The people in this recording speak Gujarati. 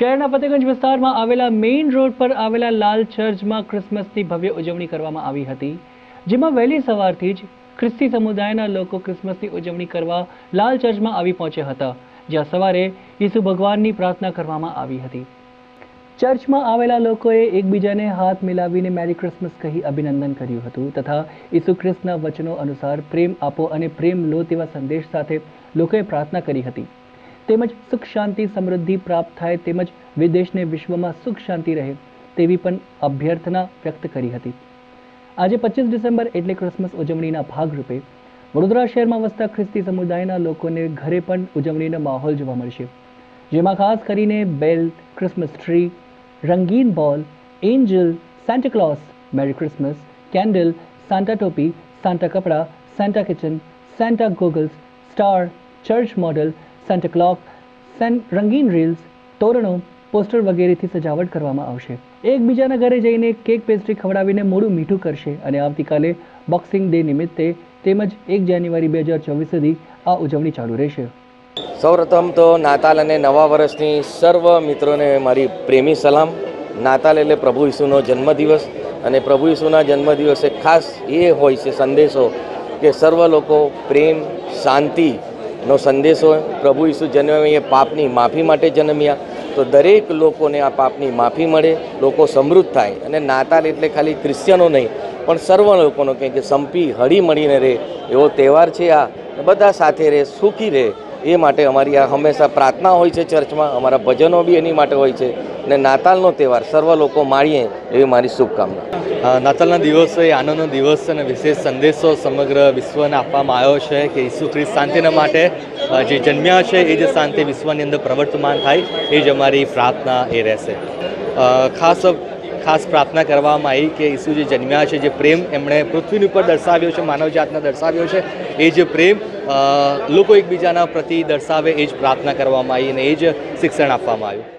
શહેરના ફતેગંજ વિસ્તારમાં આવેલા મેઇન રોડ પર આવેલા લાલ ચર્ચમાં ક્રિસમસની ભવ્ય ઉજવણી કરવામાં આવી હતી, જેમાં વહેલી સવારથી જ ખ્રિસ્તી સમુદાયના લોકો ક્રિસમસની ઉજવણી કરવા લાલ ચર્ચમાં આવી પહોંચ્યા હતા, જ્યાં સવારે ઈસુ ભગવાનની પ્રાર્થના કરવામાં આવી હતી. ચર્ચમાં આવેલા લોકોએ એકબીજાને હાથ મિલાવીને મેરી ક્રિસમસ કહી અભિનંદન કર્યું હતું તથા ઈસુ ખ્રિસ્તના વચનો અનુસાર પ્રેમ આપો અને પ્રેમ લો તેવા સંદેશ સાથે લોકોએ પ્રાર્થના કરી હતી. તેમજ સુખ, શાંતિ, સમૃદ્ધિ પ્રાપ્ત થાય તેમજ વિદેશને વિશ્વમાં સુખ, શાંતિ રહે તેવી પણ અભ્યર્થના વ્યક્ત કરી હતી. આજે પચીસ ડિસેમ્બર એટલે ક્રિસમસ ઉજવણીના ભાગરૂપે વડોદરા શહેરમાં વસતા ખ્રિસ્તી સમુદાયના લોકોને ઘરે પણ ઉજવણીનો માહોલ જોવા મળશે. જેમાં ખાસ કરીને બેલ ક્રિસમસ ટ્રી, રંગીન ball, angel Santa Claus merry Christmas, candle, Santa ટોપી, સાન્ટા કપડાં, Santa kitchen, Santa goggles, star, church model Santa Sen રંગીન રીલ્સ તોરણો, પોસ્ટર વગેરેથી સજાવટ કરવામાં આવશે. એકબીજાના ઘરે જઈને કેક પેસ્ટ્રી ખવડાવીને મોડું મીઠું કરશે અને આવતીકાલે બોક્સિંગ ડે નિમિત્તે તેમજ એક જાન્યુઆરી બે હજાર ચોવીસ સુધી આ ઉજવણી ચાલુ રહેશે. સૌપ્રથમ તો નાતાલ અને નવા વર્ષની સર્વ મિત્રોને મારી પ્રેમી સલામ. નાતાલ એટલે પ્રભુ ઈસુનો જન્મદિવસ અને પ્રભુ ઈસુના જન્મદિવસે ખાસ એ હોય છે સંદેશો કે સર્વ લોકો પ્રેમ શાંતિનો સંદેશો પ્રભુ ઈસુ જન્મ્યા પાપની માફી માટે જન્મ્યા. તો દરેક લોકોને આ પાપની માફી મળે, લોકો સમૃદ્ધ થાય. અને નાતાલ એટલે ખાલી ક્રિશ્ચિયનો નહીં, પણ સર્વ લોકોનો કંઈ કે સંપી, હળી મળીને રહે, એવો તહેવાર છે આ. બધા સાથે રહે, સુખી રહે. એ માટે અમારી આ હંમેશા પ્રાર્થના હોય છે ચર્ચમાં. અમારા ભજનો બી એની માટે હોય છે. અને નાતાલનો તહેવાર, સર્વ લોકો માણીએ એવી મારી શુભકામના. નાતાલના દિવસો એ આનંદનો દિવસ અને વિશેષ સંદેશો સમગ્ર વિશ્વને આપવામાં આવ્યો છે કે ઈસુ ખ્રિસ્ત શાંતિના માટે જે જન્મ્યા છે, એ જ શાંતિ વિશ્વની અંદર પ્રવર્તમાન થાય, એ જ અમારી પ્રાર્થના એ રહેશે. ખાસ ખાસ પ્રાર્થના કરવામાં આવી કે ઈસુ જે જન્મ્યા છે, જે પ્રેમ એમણે પૃથ્વીની ઉપર દર્શાવ્યો છે, માનવ જાતને દર્શાવ્યો છે, એ જે પ્રેમ લોકો એકબીજાના પ્રતિ દર્શાવે, એ જ પ્રાર્થના કરવામાં આવી અને એ જ શિક્ષણ આપવામાં આવ્યું.